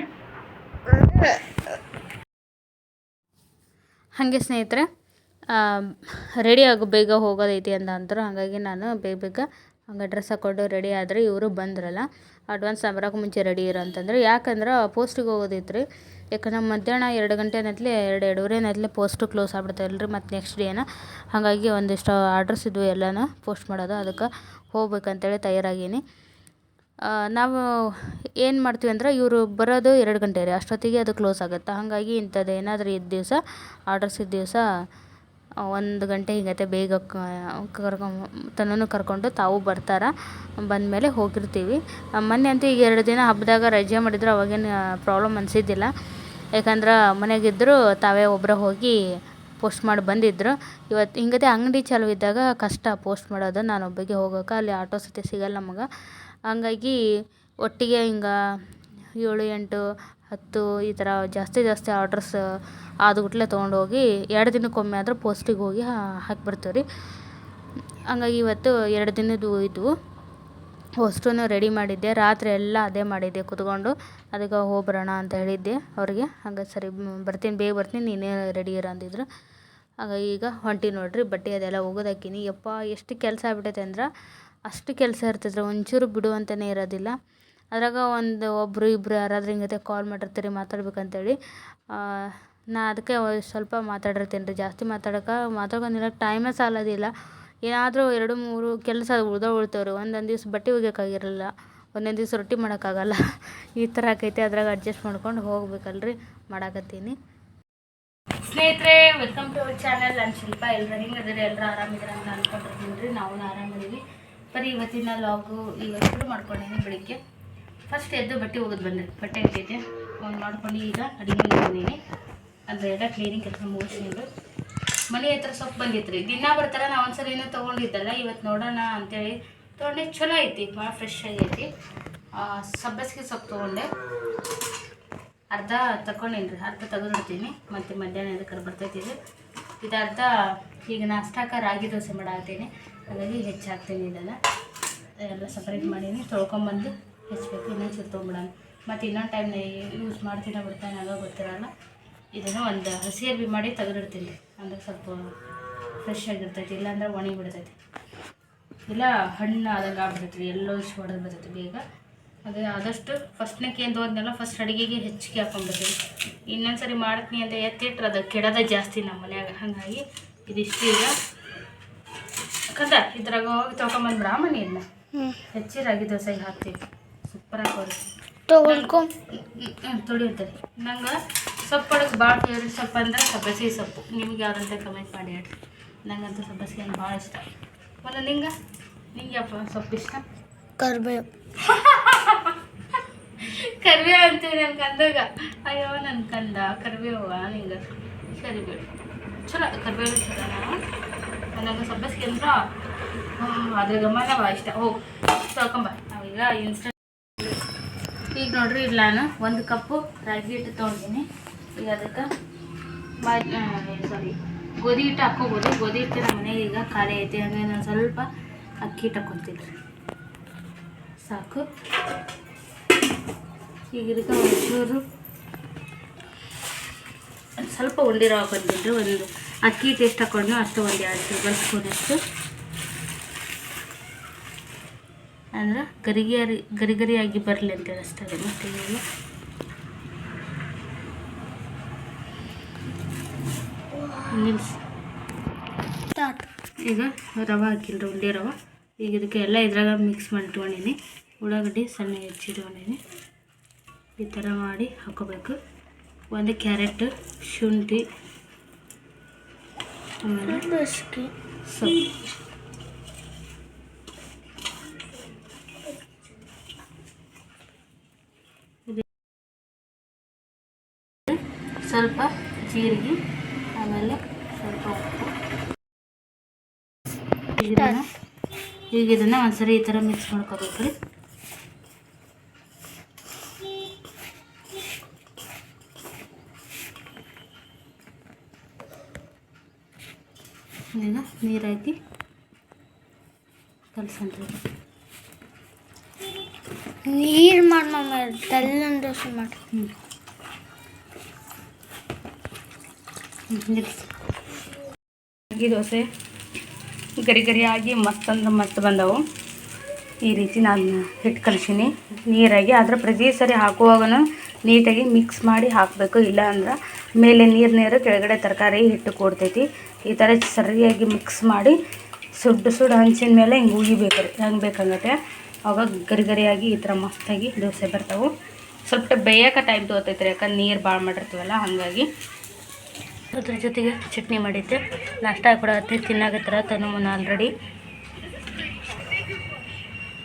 ಹಾಗೆ ಸ್ನೇಹಿತರೆ ರೆಡಿ ಆಗು ಬೇಗ ಹೋಗೋದೈತಿ ಅಂತ ಅಂದರು. ಹಾಗಾಗಿ ನಾನು ಬೇಗ ಬೇಗ ಹಂಗೆ ಡ್ರೆಸ್ ಹಾಕ್ಕೊಂಡು ರೆಡಿ ಆದರೆ ಇವರು ಬಂದ್ರಲ್ಲ. ಅಡ್ವಾನ್ಸ್ ಬರೋಕೆ ಮುಂಚೆ ರೆಡಿ ಇರೋ ಅಂತಂದ್ರೆ ಯಾಕಂದ್ರೆ ಪೋಸ್ಟಿಗೆ ಹೋಗೋದಿತ್ತು ರೀ ಯಾಕಂದ್ರೆ ಮಧ್ಯಾಹ್ನ ಎರಡು ಗಂಟೆ ನತ್ಲೆ ಎರಡು ಎರಡೂವರೆ ನತ್ಲೆ ಪೋಸ್ಟು ಕ್ಲೋಸ್ ಆಗ್ಬಿಡ್ತಾವಲ್ಲ ರೀ ಮತ್ತು ನೆಕ್ಸ್ಟ್ ಡೇನ ಹಾಗಾಗಿ ಒಂದಿಷ್ಟು ಆರ್ಡ್ರಸ್ ಇದ್ವು ಎಲ್ಲನ ಪೋಸ್ಟ್ ಮಾಡೋದು. ಅದಕ್ಕೆ ಹೋಗ್ಬೇಕಂತೇಳಿ ತಯಾರಾಗೀನಿ. ನಾವು ಏನು ಮಾಡ್ತೀವಿ ಅಂದ್ರೆ, ಇವರು ಬರೋದು ಎರಡು ಗಂಟೆ ರೀ. ಅಷ್ಟೊತ್ತಿಗೆ ಅದು ಕ್ಲೋಸ್ ಆಗುತ್ತೆ? ಹಾಗಾಗಿ ಇಂಥದ್ದು ಏನಾದರೂ ಇದ್ದ ದಿವಸ ಆರ್ಡರ್ಸ್ ಇದ್ದ ದಿವಸ ಒಂದು ಗಂಟೆ ಹಿಂಗತ್ತೆ ಬೇಗ ಕರ್ಕೊಂಡು ತನ್ನೂ ಕರ್ಕೊಂಡು ತಾವು ಬರ್ತಾರೆ. ಬಂದಮೇಲೆ ಹೋಗಿರ್ತೀವಿ. ಮೊನ್ನೆ ಅಂತೂ ಈಗ ಎರಡು ದಿನ ಹಬ್ಬದಾಗ ರಜೆ ಮಾಡಿದ್ರು, ಅವಾಗೇನು ಪ್ರಾಬ್ಲಮ್ ಅನಿಸಿದ್ದಿಲ್ಲ. ಯಾಕಂದ್ರೆ ಮನೆಗಿದ್ದರು ತಾವೇ ಒಬ್ಬರೇ ಹೋಗಿ ಪೋಸ್ಟ್ ಮಾಡಿ ಬಂದಿದ್ರು. ಇವತ್ತು ಹಿಂಗತೆ ಅಂಗಡಿ ಚಾಲು ಇದ್ದಾಗ ಕಷ್ಟ ಪೋಸ್ಟ್ ಮಾಡೋದು, ನಾನು ಒಬ್ಬಗೆ ಹೋಗೋಕೆ, ಅಲ್ಲಿ ಆಟೋ ಸತಿ ಸಿಗಲ್ಲ ನಮಗೆ. ಹಂಗಾಗಿ ಒಟ್ಟಿಗೆ ಹಿಂಗೆ ಏಳು ಎಂಟು ಹತ್ತು ಈ ಥರ ಜಾಸ್ತಿ ಜಾಸ್ತಿ ಆರ್ಡ್ರಸ್ ಆದಗುಟ್ಲೆ ತೊಗೊಂಡೋಗಿ ಎರಡು ದಿನಕ್ಕೊಮ್ಮೆ ಆದರೂ ಪೋಸ್ಟಿಗೆ ಹೋಗಿ ಹಾಕಿಬಿಡ್ತೀವಿ ರೀ. ಹಂಗಾಗಿ ಇವತ್ತು ಎರಡು ದಿನದ್ದು ಇದ್ವು ಅಷ್ಟೂ ರೆಡಿ ಮಾಡಿದ್ದೆ. ರಾತ್ರಿ ಎಲ್ಲ ಅದೇ ಮಾಡಿದ್ದೆ, ಕುತ್ಕೊಂಡು. ಅದಕ್ಕೆ ಹೋಗ್ಬರೋಣ ಅಂತ ಹೇಳಿದ್ದೆ ಅವ್ರಿಗೆ. ಹಂಗೆ ಸರಿ ಬರ್ತೀನಿ, ಬೇಗ ಬರ್ತೀನಿ, ನೀನೇ ರೆಡಿ ಇರ ಅಂದಿದ್ರು. ಹಾಗಾಗಿ ಈಗ ಹೊಂಟಿ ನೋಡ್ರಿ, ಬಟ್ಟೆ ಅದೆಲ್ಲ ಹೋಗೋದಾಕಿನಿ ಯಪ್ಪ, ಎಷ್ಟು ಕೆಲಸ ಆಗ್ಬಿಟ್ಟೈತೆ ಅಂದ್ರೆ ಅಷ್ಟು ಕೆಲಸ ಇರ್ತೈತೆ ಒಂಚೂರು ಬಿಡು ಅಂತಲೇ ಇರೋದಿಲ್ಲ. ಅದ್ರಾಗ ಒಂದು ಒಬ್ಬರು ಇಬ್ಬರು ಯಾರಾದ್ರೂ ಹಿಂಗತೆ ಕಾಲ್ ಮಾಡಿರ್ತೀರಿ, ಮಾತಾಡ್ಬೇಕಂತೇಳಿ ನಾ ಅದಕ್ಕೆ ಸ್ವಲ್ಪ ಮಾತಾಡಿರ್ತೀನಿ ರೀ ಜಾಸ್ತಿ ಮಾತಾಡೋಕೆ ಮಾತಾಡ್ಕೊಂಡಿರೋ ಟೈಮೇ ಸಾಲೋದಿಲ್ಲ ಏನಾದರೂ ಎರಡು ಮೂರು ಕೆಲಸ ಉಳ್ದೋ ಉಳ್ತಾವ್ರಿ, ಒಂದೊಂದು ದಿವ್ಸ ಬಟ್ಟೆ ಒಗ್ಯೋಕ್ಕಾಗಿರಲ್ಲ, ಒಂದೊಂದು ದಿವ್ಸ ರೊಟ್ಟಿ ಮಾಡೋಕ್ಕಾಗಲ್ಲ. ಈ ಥರ ಆಕೈತಿ ಅದ್ರಾಗ ಅಡ್ಜಸ್ಟ್ ಮಾಡ್ಕೊಂಡು ಹೋಗ್ಬೇಕಲ್ರಿ, ಮಾಡಾಕತ್ತೀನಿ. ಸ್ನೇಹಿತರೆ ವೆಲ್ಕಮ್ ಟು ಅವರ್ ಚಾನಲ್ ನಾನು ಶಿಲ್ಪ ಎಲ್ಲರೂ ಹಿಂಗದಿರಿ ಎಲ್ಲರೂ ಆರಾಮಿದ್ರೆ ಅಂತ ಅನ್ಕೊಂಡಿರ್ತೀನಿ ರೀ. ನಾವು ಆರಾಮಿದ್ದೀವಿ ಬರೀ ಇವತ್ತಿನ ಲಾಗು ಶುರು ಮಾಡ್ಕೊಂಡಿದ್ದೀನಿ ಬೆಳಿಗ್ಗೆ. ಫಸ್ಟ್ ಎದ್ದು ಬಟ್ಟೆ ಹೋಗೋದು ಬಂದೆ. ಬಟ್ಟೆ ಇಟ್ಟಿದ್ದೆ ಒಂದು ಮಾಡ್ಕೊಂಡು ಈಗ ಅಡುಗೆ ಮಾಡಿದ್ದೀನಿ ಅಂದರೆ ಎಲ್ಲ ಕ್ಲೀನಿಂಗ್ ಕೆಲಸ ಮುಗಿಸ್ಕೊಂಡು. ಮನೆ ಹತ್ರ ಸೊಪ್ಪು ಬಂದಿತ್ತು ದಿನ ಬರ್ತಾರೆ ನಾ ಒಂದ್ಸರಿ ಏನೋ ತೊಗೊಂಡಿದ್ದಲ್ಲ ಇವತ್ತು ನೋಡೋಣ ಅಂತೇಳಿ ತೊಗೊಂಡೆ. ಚಲೋ ಐತಿ ಭಾಳ ಫ್ರೆಶ್ ಆಗೈತಿ ಸಬ್ಬಸಿಗೆ ಸೊಪ್ಪು ತೊಗೊಂಡೆ. ಅರ್ಧ ತಗೊಂಡೇನಿ ಅರ್ಧ ತೆಗೆದಿಡ್ತೀನಿ ಮತ್ತು ಮಧ್ಯಾಹ್ನ ಇದಕ್ಕೆ ಬರ್ತೈತಿ ಇದು. ಇದು ಅರ್ಧ ಈಗ ನಾಷ್ಟಾಕ ರಾಗಿ ದೋಸೆ ಮಾಡಾಕ್ತೀನಿ ಹಾಗಾಗಿ ಹೆಚ್ಚಾಗ್ತೀನಿ ಇದೆಲ್ಲ ಎಲ್ಲ ಸಪ್ರೇಟ್ ಮಾಡೀನಿ, ತೊಳ್ಕೊಂಬಂದು. ಹೆಚ್ಚಬೇಕು ಇನ್ನೊಂದು ಚೂರು ತೊಗೊಂಬಿಡೋಣ. ಮತ್ತು ಇನ್ನೊಂದು ಟೈಮ್ ಯೂಸ್ ಮಾಡ್ತೀನೋ ಬಿಡ್ತಾ ಆಗ ಗೊತ್ತಿರಲ್ಲ. ಇದನ್ನು ಒಂದು ಹಸಿ ಅರ್ಬಿ ಮಾಡಿ ತೆಗೆದಿಡ್ತೀನಿ. ಅಂದ್ರೆ ಸ್ವಲ್ಪ ಫ್ರೆಶ್ ಆಗಿರ್ತೈತಿ ಇಲ್ಲಾಂದ್ರೆ ಒಣಗಿ ಬಿಡ್ತೈತಿ. ಇಲ್ಲ ಹಣ್ಣು ಆದಂಗೆ ಆಗ್ಬಿಡ್ತೈತಿ ಎಲ್ಲೋ ಇಷ್ಟು ಹೊಡೆದು ಬರ್ತೈತಿ ಬೇಗ. ಅದು ಆದಷ್ಟು ಫಸ್ಟ್ನಕ್ಕೆ ಏನು ಹೋದ್ನೆಲ್ಲ ಫಸ್ಟ್ ಅಡುಗೆಗೆ ಹೆಚ್ಚಿಗೆ ಹಾಕೊಂಡ್ಬಿಡ್ತೀವಿ ಇನ್ನೊಂದು ಸರಿ ಮಾಡ್ತೀನಿ ಅಂತ ಎತ್ತಿಟ್ರೆ ಅದು ಕೆಡದ ಜಾಸ್ತಿ ನಮ್ಮ ಮನೆಯಾಗ. ಹಾಗಾಗಿ ಇದಿಷ್ಟು ಈಗ. ಕದ ಇದ್ರಾಗ ಹೋಗಿ ತಗೊಂಬಂದು ಬ್ರಾಹ್ಮಣ ಇಲ್ಲ. ಹೆಚ್ಚಿ ರಾಗಿ ದೋಸೆಗೆ ಹಾಕ್ತೀವಿ. ಸೂಪರ್ ಹಾಕೋರಿ ತಗೊಳ್ಕೊ. ತೊಳಿಯುತ್ತದೆ ನಂಗೆ ಸೊಪ್ಪೊಳಗೆ ಭಾಳ ಫೇವ್ರೆಟ್ ಸೊಪ್ಪು ಅಂದ್ರೆ ಸಬ್ಬಸಿಗೆ ಸೊಪ್ಪು. ನಿಮ್ಗೆ ಯಾವ್ದಂತ ಕಮೆಂಟ್ ಮಾಡಿ ಹೇಳ್ರಿ. ನಂಗಂತೂ ಸಬ್ಬಸಿಗೆ ಅಂದ್ರೆ ಭಾಳ ಇಷ್ಟ. ಮತ್ತು ನಿಂಗೆ? ನಿಂಗೆ ಯಾವ ಸೊಪ್ಪು ಇಷ್ಟ? ಕರ್ಬೇವು. ಕರಿಬೇವು ಅಂತೀವಿ ನನ್ನ ಕಂದಾಗ. ಅಯ್ಯೋ ನನ್ನ ಕಂದ. ಕರಿಬೇವ ನಿಂಗೆ. ಸರಿ ಬಿಡು. ಚಲೋ ಕರಿಬೇವು ಚಲೋ ನನಗೆ ಸಬ್ಬಸಿಗೆ ಅಂದ್ರೆ ಅದ್ರ ಗಮನ ಭಾಳ ಇಷ್ಟ. ಹೋಗಿ ತೊಳ್ಕೊಂಬ. ನಾವೀಗ ಇನ್ಸ್ಟಾ ಈಗ ನೋಡ್ರಿ, ಇಲ್ಲಿ ನಾನು ಒಂದು ಕಪ್ಪು ರಾಗಿ ಹಿಟ್ಟು ತೊಗೊಂಡಿನಿ ಈಗ ಅದಕ್ಕೆ ಸಾರಿ ಗೋಧಿ ಹಿಟ್ಟು ಹಾಕ್ಕೋಬೋದು. ಗೋಧಿ ಹಿಟ್ಟು ನಮ್ಮ ಮನೆಗೆ ಈಗ ಖಾಲಿ ಐತಿ. ಹಂಗಾಗಿ ನಾನು ಸ್ವಲ್ಪ ಅಕ್ಕಿ ಹಿಟ್ಟು ಹಾಕ್ಕೊಂತೀನಿ ಸಾಕು. ಈಗ ಇದಕ್ಕೆ ಒಂಚೂರು ಸ್ವಲ್ಪ ಉಂಡಿರೋ ರವೆ ಹಾಕೊಂತೀನಿ ಒಂದು ಅಕ್ಕಿ ಹಿಟ್ಟು ಹಾಕೊಂಡು ಅಷ್ಟು ಒಂದು ಎರಡು ಟೇಬಲ್ ಸ್ಪೂನಷ್ಟು ಅಂದ್ರೆ ಗರಿಗರಿ ಗರಿ ಗರಿಯಾಗಿ ಬರಲಿ ಅಂತ ಅನಿಸ್ತದೆ. ಮತ್ತೆ ನಿಲ್ಲಿಸಿ ಸ್ಟಾರ್ಟ್ ಈಗ ರವೆ ಹಾಕಿಲ್ರಿ ಉಂಡೆ ರವೆ. ಈಗ ಇದಕ್ಕೆ ಎಲ್ಲ ಇದ್ರಾಗ ಮಿಕ್ಸ್ ಮಾಡಿ ಇಟ್ಕೊಂಡೀನಿ ಉಳ್ಳಾಗಡ್ಡಿ ಸಣ್ಣ ಹೆಚ್ಚಿಟ್ಕೊಂಡೀನಿ ಈ ಥರ ಮಾಡಿ ಹಾಕೋಬೇಕು. ಒಂದು ಕ್ಯಾರೆಟ್ ಶುಂಠಿ ಆಮೇಲೆ ಸೊಪ್ಪು. ಸ್ವಲ್ಪ ಜೀರಿಗೆ ಆಮೇಲೆ ಸ್ವಲ್ಪ ಉಪ್ಪು. ಈಗ ಇದನ್ನ ಈಗ ಇದನ್ನ ಒಂದ್ಸರಿ ಈ ಥರ ಮಿಕ್ಸ್ ಮಾಡ್ಕೋಬೇಕು ರೀ ಈಗ ನೀರು ಹಾಕಿ ನೀರು ಮಾಡಿ ಮಾಡಿ ದೋಸೆ ಮಾಡಿ. ಹ್ಞೂ ರಾಗಿ ದೋಸೆ. ಗರಿ ಗರಿಯಾಗಿ ಮಸ್ತ್ ಅಂದ್ರೆ ಮಸ್ತ್ ಬಂದವು. ಈ ರೀತಿ ನಾನು ಹಿಟ್ಟು ಕಲಿಸೀನಿ. ನೀರಾಗಿ ಆದರೆ ಪ್ರತಿ ಸರಿ ಹಾಕುವಾಗ ನೀಟಾಗಿ ಮಿಕ್ಸ್ ಮಾಡಿ ಹಾಕಬೇಕು. ಇಲ್ಲ ಅಂದ್ರೆ ಮೇಲೆ ನೀರು ನೀರು ಕೆಳಗಡೆ ತರಕಾರಿ ಹಿಟ್ಟು ಕೊಡ್ತೈತಿ. ಈ ಥರ ಸರಿಯಾಗಿ ಮಿಕ್ಸ್ ಮಾಡಿ ಸುಡ್ಡು ಸುಡು ಹಂಚಿನ ಮೇಲೆ ಹಿಂಗೆ ಉಗಿಬೇಕು ರೀ. ಹೆಂಗೆ ಬೇಕಂಗತ್ತೆ? ಅವಾಗ ಗರಿ ಗರಿಯಾಗಿ ಈ ಥರ ಮಸ್ತಾಗಿ ದೋಸೆ ಬರ್ತಾವೆ. ಸ್ವಲ್ಪ ಬೇಯಕ್ಕೆ ಟೈಮ್ ತೊಗೊತೈತೆ ರೀ. ಯಾಕಂದ್ರೆ ನೀರು ಭಾಳ ಮಾಡಿರ್ತೀವಲ್ಲ, ಹಾಗಾಗಿ. ಅದ್ರ ಜೊತೆಗೆ ಚಟ್ನಿ ಮಾಡಿದ್ದೆ. ನಾಷ್ಟ ಕೊಡತ್ತೆ ತಿನ್ನಾಗತ್ತರ ತನ್ನ ಆಲ್ರೆಡಿ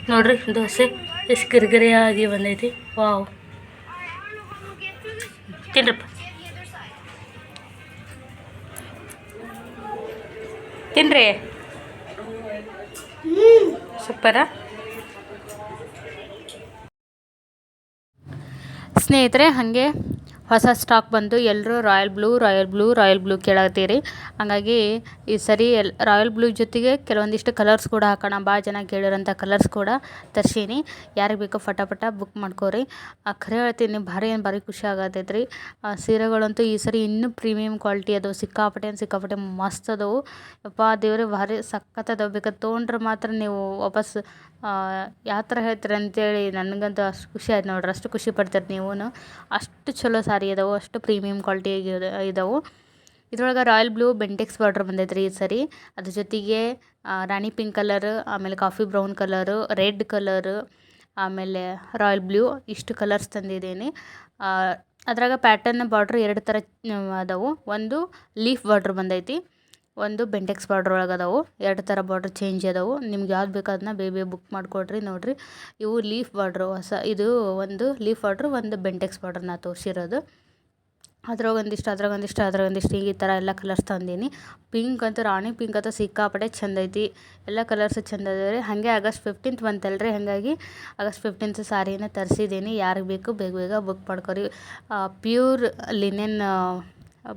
ನೋಡ್ರಿ, ದೋಸೆ ಎಷ್ಟು ಗಿರಿಗಿರಿಯಾಗಿ ಬಂದೈತಿ. ವಾವ್. ತಿನ್ರಪ್ಪ. ತಿನ್ರಿ. ಸೂಪರ. ಸ್ನೇಹಿತರೆ, ಹಾಗೆ ಹೊಸ ಸ್ಟಾಕ್ ಬಂದು ಎಲ್ಲರೂ royal blue royal blue royal blue ಕೇಳತ್ತೀರಿ ಹಾಗಾಗಿ ಈ ಸರಿ ಎಲ್ ರಾಯಲ್ ಬ್ಲೂ ಜೊತೆಗೆ ಕೆಲವೊಂದಿಷ್ಟು ಕಲರ್ಸ್ ಕೂಡ ಹಾಕೋಣ. ಭಾಳ ಜನ ಕೇಳಿರೋಂಥ ಕಲರ್ಸ್ ಕೂಡ ತರ್ಸೀನಿ. ಯಾರಿಗೆ ಬೇಕೋ ಫಟಾಫಟ ಬುಕ್ ಮಾಡ್ಕೋರಿ. ಖರೆ ಹೇಳ್ತೀನಿ, ಭಾರಿ ಏನು ಭಾರಿ ಖುಷಿ ಆಗತ್ತೈತ್ರಿ ರೀ ಆ ಸೀರೆಗಳಂತೂ ಈ ಸರಿ ಇನ್ನೂ ಪ್ರೀಮಿಯಮ್ ಕ್ವಾಲಿಟಿ ಅದು ಸಿಕ್ಕಾಪಟ್ಟೆ ಏನು ಸಿಕ್ಕಾಪಟ್ಟೆ ಮಸ್ತ್ ಅದಾವು. ಯಪ್ಪ ದೇವ್ರಿ, ಭಾರಿ ಸಖತ್ ಅದಾವೆ. ತೊಗೊಂಡ್ರೆ ಮಾತ್ರ ನೀವು ವಾಪಸ್ ಯಾವ ಥರ ಹೇಳ್ತೀರಿ ಅಂತೇಳಿ ನನಗಂತೂ ಅಷ್ಟು ಖುಷಿ ಆಯ್ತು ನೋಡ್ರಿ. ಅಷ್ಟು ಖುಷಿ ಪಡ್ತೀರಿ ನೀವು ಅಷ್ಟು ಚಲೋ ಸಾರಿ ಅದಾವೆ ಅಷ್ಟು ಪ್ರೀಮಿಯಮ್ ಕ್ವಾಲಿಟಿ ಇದಾವೆ. ಇದ್ರೊಳಗೆ ರಾಯಲ್ ಬ್ಲೂ ಬೆಂಟೆಕ್ಸ್ ಬಾರ್ಡ್ರ್ ಬಂದೈತೆ ರೀ ಈ ಸರಿ. ಅದ್ರ ಜೊತೆಗೆ ರಾಣಿ ಪಿಂಕ್ ಕಲರ್ ಆಮೇಲೆ coffee brown colour red colour ಆಮೇಲೆ ರಾಯಲ್ ಬ್ಲೂ ಇಷ್ಟು ಕಲರ್ಸ್ ತಂದಿದ್ದೀನಿ. ಅದ್ರಾಗ ಪ್ಯಾಟರ್ನ್ ಬಾರ್ಡ್ರ್ ಎರಡು ಥರ ಅದಾವು. ಒಂದು ಲೀಫ್ ಬಾರ್ಡ್ರ್ ಬಂದೈತಿ. ಒಂದು ಬೆಂಟೆಕ್ಸ್ ಬಾರ್ಡ್ರ್ ಒಳಗೆ ಅದಾವು ಎರಡು ಥರ ಬಾರ್ಡ್ರ್ ಚೇಂಜ್ ಅದಾವು. ನಿಮ್ಗೆ ಯಾವ್ದು ಬೇಕು ಅದನ್ನ ಬೇಗ ಬುಕ್ ಮಾಡಿಕೊಡ್ರಿ ನೋಡಿರಿ. ಇವು ಲೀಫ್ ಬಾರ್ಡ್ರು ಹೊಸ, ಇದು ಒಂದು ಲೀಫ್ ಬಾರ್ಡ್ರ್ ಒಂದು ಬೆಂಟೆಕ್ಸ್ ಬಾರ್ಡ್ರ್ ನಾ ತೋರಿಸಿರೋದು. ಅದ್ರಾಗ ಒಂದಿಷ್ಟು ಅದ್ರಾಗ ಒಂದಿಷ್ಟು ಅದ್ರಾಗ ಒಂದಿಷ್ಟು ಈ ಥರ ಎಲ್ಲ ಕಲರ್ಸ್ ತಂದೀನಿ. ಪಿಂಕ್ ಅಂತೂ ರಾಣಿ ಪಿಂಕ್ ಅಂತ ಸಿಕ್ಕಾಪಟ್ಟೆ ಚಂದ ಐತಿ. ಎಲ್ಲ ಕಲರ್ಸ್ ಚಂದ ಅದಾವೆ ರೀ ಹಾಗೆ ಆಗಸ್ಟ್ ಫಿಫ್ಟೀನ್ತ್ ಬಂತಲ್ಲ ರೀ ಹಾಗಾಗಿ ಆಗಸ್ಟ್ ಫಿಫ್ಟೀನ್ತ್ ಸಾರಿನ ತರಿಸಿದ್ದೀನಿ ಯಾರಿಗೆ ಬೇಕು ಬೇಗ ಬೇಗ ಬುಕ್ ಮಾಡ್ಕೊರಿ. ಪ್ಯೂರ್ ಲಿನೆನ್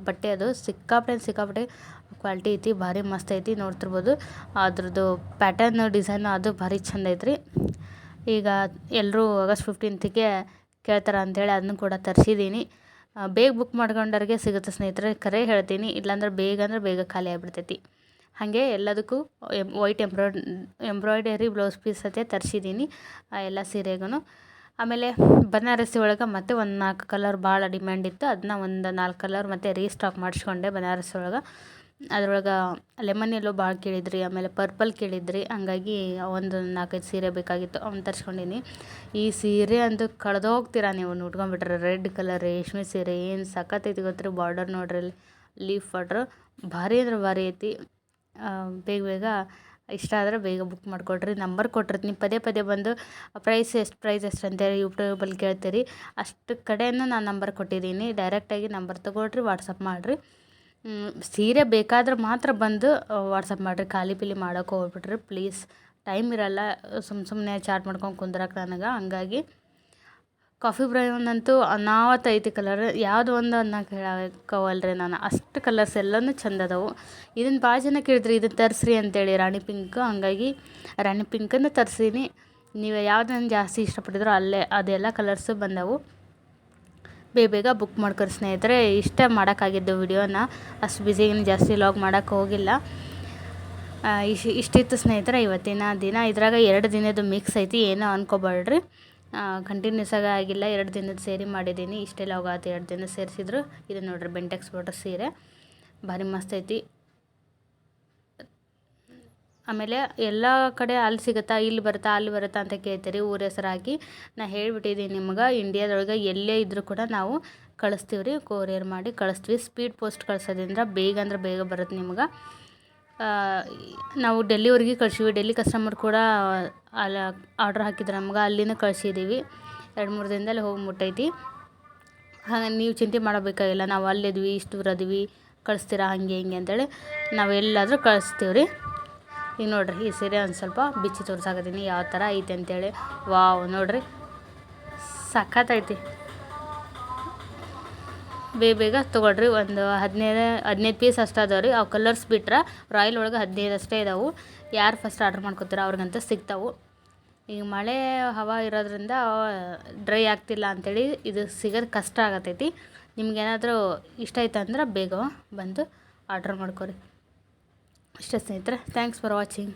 ಬಟ್ಟೆ ಅದು ಸಿಕ್ಕಾಪಟ್ಟೆ ಸಿಕ್ಕಾಪಟ್ಟೆ ಕ್ವಾಲಿಟಿ ಐತಿ, ಭಾರಿ ಮಸ್ತ್ ಐತಿ, ನೋಡ್ತಿರ್ಬೋದು. ಅದ್ರದ್ದು ಪ್ಯಾಟರ್ನ್ ಡಿಸೈನ್ ಅದು ಭಾರಿ ಚಂದ ಐತ್ರಿ. ಈಗ ಎಲ್ಲರೂ ಆಗಸ್ಟ್ ಫಿಫ್ಟೀನ್ತಿಗೆ ಕೇಳ್ತಾರೆ ಅಂಥೇಳಿ ಅದನ್ನು ಕೂಡ ತರಿಸಿದ್ದೀನಿ ಬೇಗ ಬುಕ್ ಮಾಡ್ಕೊಂಡವ್ರಿಗೆ ಸಿಗುತ್ತೆ ಸ್ನೇಹಿತರೆ, ಕರೆ ಹೇಳ್ತೀನಿ. ಇಲ್ಲಾಂದ್ರೆ ಬೇಗ ಅಂದ್ರೆ ಬೇಗ ಖಾಲಿ ಆಗಿಬಿಡ್ತೈತಿ. ಹಾಗೆ ಎಲ್ಲದಕ್ಕೂ white embroid embroidery blouse piece ಅತ್ತೆ ತರಿಸಿದ್ದೀನಿ ಎಲ್ಲ ಸೀರೆಗೂ ಆಮೇಲೆ ಬನಾರಸಿ ಒಳಗೆ ಮತ್ತೆ ಒಂದು ನಾಲ್ಕು ಕಲರ್ ಭಾಳ ಡಿಮ್ಯಾಂಡ್ ಇತ್ತು. ಅದನ್ನ ಒಂದು ನಾಲ್ಕು ಕಲರ್ ಮತ್ತೆ ರೀಸ್ಟಾಕ್ ಮಾಡಿಸ್ಕೊಂಡೆ ಬನಾರಸಿ ಒಳಗೆ. ಅದ್ರೊಳಗೆ ಲೆಮನ್ ಎಲ್ಲೋ ಭಾಳ ಕೇಳಿದ್ರಿ, ಆಮೇಲೆ ಪರ್ಪಲ್ ಕೇಳಿದ್ರಿ, ಹಂಗಾಗಿ ಒಂದು ನಾಲ್ಕೈದು ಸೀರೆ ಬೇಕಾಗಿತ್ತು, ಅವ್ನು ತರ್ಸ್ಕೊಂಡೀನಿ. ಈ ಸೀರೆ ಅಂತೂ ಕಳೆದೋಗ್ತೀರಾ ನೀವು? ಉಟ್ಕೊಂಡ್ಬಿಟ್ರೆ ರೆಡ್ ಕಲರ್ ರೇಷ್ಮೆ ಸೀರೆ, ಏನು ಸಖತ್ತೈತಿ ಗೊತ್ತಿರಿ ಬಾರ್ಡರ್ ನೋಡ್ರಿ ಅಲ್ಲಿ ಲೀಫ್ ಬಾರ್ಡ್ರ್ ಭಾರಿ ಅಂದ್ರೆ ಭಾರಿ ಐತಿ. ಬೇಗ ಬೇಗ ಇಷ್ಟ ಆದರೆ ಬೇಗ ಬುಕ್ ಮಾಡಿಕೊಡ್ರಿ ನಂಬರ್ ಕೊಟ್ಟಿರ್ತೀನಿ. ಪದೇ ಪದೇ ಬಂದು ಪ್ರೈಸ್ ಎಷ್ಟು ಪ್ರೈಸ್ ಎಷ್ಟು ಅಂತೇಳಿ ಯೂಟ್ಯೂಬಲ್ಲಿ ಕೇಳ್ತೀರಿ. ಅಷ್ಟು ಕಡೆಯೂ ನಾನು ನಂಬರ್ ಕೊಟ್ಟಿದ್ದೀನಿ ಡೈರೆಕ್ಟಾಗಿ ನಂಬರ್ ತೊಗೊಳ್ರಿ ವಾಟ್ಸಪ್ ಮಾಡಿರಿ. ಸೀರೆ ಬೇಕಾದ್ರೆ ಮಾತ್ರ ಬಂದು ವಾಟ್ಸಪ್ ಮಾಡಿರಿ, ಖಾಲಿ ಪಿಲಿ ಮಾಡೋಕೆ ಹೋಗ್ಬಿಟ್ರಿ ಪ್ಲೀಸ್ ಟೈಮ್ ಇರಲ್ಲ ಸುಮ್ಮ ಸುಮ್ಮನೆ ಚಾಟ್ ಮಾಡ್ಕೊಂಡು ಕುಂದ್ರಕ್ಕೆ ನನಗೆ. ಹಂಗಾಗಿ ಕಾಫಿ ಬ್ರೌನ್ ಅಂತೂ ಅನಾವತ್ ಐತಿ ಕಲರ್ ಯಾವುದು ಒಂದು ಅನ್ನಕ್ಕೆ ಹೇಳಕ್ಕವಲ್ರಿ ನಾನು. ಅಷ್ಟು ಕಲರ್ಸ್ ಎಲ್ಲನೂ ಚಂದ ಅದಾವು. ಇದನ್ನು ಭಾಳ ಜನ ಕೇಳಿದ್ರಿ ಇದನ್ನು ತರಿಸ್ರಿ ಅಂತೇಳಿ. ರಾಣಿ ಪಿಂಕ್ ಹಂಗಾಗಿ ರಾಣಿ ಪಿಂಕನ್ನು ತರಿಸೀನಿ. ನೀವು ಯಾವುದನ್ನು ಜಾಸ್ತಿ ಇಷ್ಟಪಟ್ಟಿದ್ರೋ ಅಲ್ಲೇ, ಅದೆಲ್ಲ ಕಲರ್ಸು ಬಂದವು. ಬೇಗ ಬೇಗ ಬುಕ್ ಮಾಡ್ಕೊರಿ ಸ್ನೇಹಿತರೆ. ಇಷ್ಟೇ ಮಾಡೋಕ್ಕಾಗಿದ್ದು ವಿಡಿಯೋನ. ಅಷ್ಟು ಬ್ಯುಸಿಗಿನ ಜಾಸ್ತಿ ಲಾಗ್ ಮಾಡೋಕ್ಕೆ ಹೋಗಿಲ್ಲ. ಇಶ್, ಇಷ್ಟಿತ್ತು ಸ್ನೇಹಿತರೆ ಇವತ್ತಿನ ದಿನ. ಇದ್ರಾಗ ಎರಡು ದಿನದ್ದು ಮಿಕ್ಸ್ ಐತಿ. ಏನೋ ಅನ್ಕೋಬೇಡ್ರಿ ಕಂಟಿನ್ಯೂಸ್ ಆಗಿ ಆಗಿಲ್ಲ. ಎರಡು ದಿನದ ಸೇರಿ ಮಾಡಿದ್ದೀನಿ. ಇಷ್ಟೇ ಲಾಗ್ ಆಯ್ತು ಎರಡು ದಿನ ಸೇರಿಸಿದ್ರು. ಇದು ನೋಡ್ರಿ ಬೆಂಟೆಕ್ಸ್ ಬಾರ್ಡರ್ ಸೀರೆ. ಭಾರಿ ಮಸ್ತ್ ಐತಿ. ಆಮೇಲೆ ಎಲ್ಲ ಕಡೆ ಅಲ್ಲಿ ಸಿಗುತ್ತಾ, ಇಲ್ಲಿ ಬರುತ್ತಾ, ಅಲ್ಲಿ ಬರುತ್ತಾ ಅಂತ ಕೇಳ್ತೀರಿ ಊರ ಹೆಸರು ಹಾಕಿ ನಾ ಹೇಳಿಬಿಟ್ಟಿದ್ದೀನಿ ನಿಮ್ಗೆ ಇಂಡಿಯಾದೊಳಗೆ ಎಲ್ಲೇ ಇದ್ದರೂ ಕೂಡ ನಾವು ಕಳಿಸ್ತೀವಿ ರೀ ಕೊರಿಯರ್ ಮಾಡಿ ಕಳಿಸ್ತೀವಿ. ಸ್ಪೀಡ್ ಪೋಸ್ಟ್ ಕಳ್ಸೋದ್ರಿಂದ ಬೇಗ ಅಂದ್ರೆ ಬೇಗ ಬರುತ್ತೆ ನಿಮ್ಗೆ. ನಾವು ಡೆಲ್ಲಿವರೆಗೆ ಕಳ್ಸೀವಿ. ಡೆಲ್ಲಿ ಕಸ್ಟಮರ್ ಕೂಡ ಅಲ್ಲಿ ಆರ್ಡ್ರ್ ಹಾಕಿದ್ರೆ ನಮ್ಗೆ, ಅಲ್ಲಿನ ಕಳಿಸಿದ್ದೀವಿ ಎರಡು ಮೂರು ದಿನದಲ್ಲಿ ಹೋಗಿ ಮುಟ್ಟೈತಿ. ಹಾಗೆ ನೀವು ಚಿಂತೆ ಮಾಡಬೇಕಾಗಿಲ್ಲ, ನಾವು ಅಲ್ಲಿದ್ವಿ, ಇಷ್ಟು ದೂರ ಕಳಿಸ್ತೀರಾ, ಹಾಗೆ, ಹಿಂಗೆ ಅಂತೇಳಿ ನಾವು ಎಲ್ಲಾದರೂ ಕಳಿಸ್ತೀವಿ ರೀ ಈಗ ನೋಡಿರಿ ಈ ಸೀರೆ ಒಂದು ಸ್ವಲ್ಪ ಬಿಚ್ಚಿ ತೋರ್ಸಾಕತ್ತೀನಿ. ಯಾವ ಥರ ಐತೆ ಅಂತೇಳಿ. ವಾವ್, ನೋಡಿರಿ. ಸಖತ್ತೈತಿ ಬೇಗ ಬೇಗ ತೊಗೊಳ್ರಿ. ಒಂದು ಹದಿನೈದು ಹದಿನೈದು ಪೀಸ್ ಅಷ್ಟು ಅದಾವೆ ರೀ. ಅವು ಕಲರ್ಸ್ ಬಿಟ್ರೆ ರಾಯಲ್ ಒಳಗೆ ಹದಿನೈದು ಅಷ್ಟೇ ಇದಾವೆ. ಯಾರು ಫಸ್ಟ್ ಆರ್ಡ್ರ್ ಮಾಡ್ಕೊತೀರ ಅವ್ರಿಗಂತ ಸಿಗ್ತಾವೆ. ಈಗ ಮಳೆ ಹವಾ ಇರೋದ್ರಿಂದ ಡ್ರೈ ಆಗ್ತಿಲ್ಲ ಅಂಥೇಳಿ ಇದು ಸಿಗೋದು ಕಷ್ಟ ಆಗತೈತಿ. ನಿಮ್ಗೇನಾದರೂ ಇಷ್ಟ ಆಯ್ತು ಅಂದ್ರೆ ಬೇಗ ಬಂದು ಆರ್ಡ್ರ್ ಮಾಡ್ಕೊರಿ. ಅಷ್ಟೇ ಸ್ನೇಹಿತರೆ ಥ್ಯಾಂಕ್ಸ್ ಫಾರ್ ವಾಚಿಂಗ್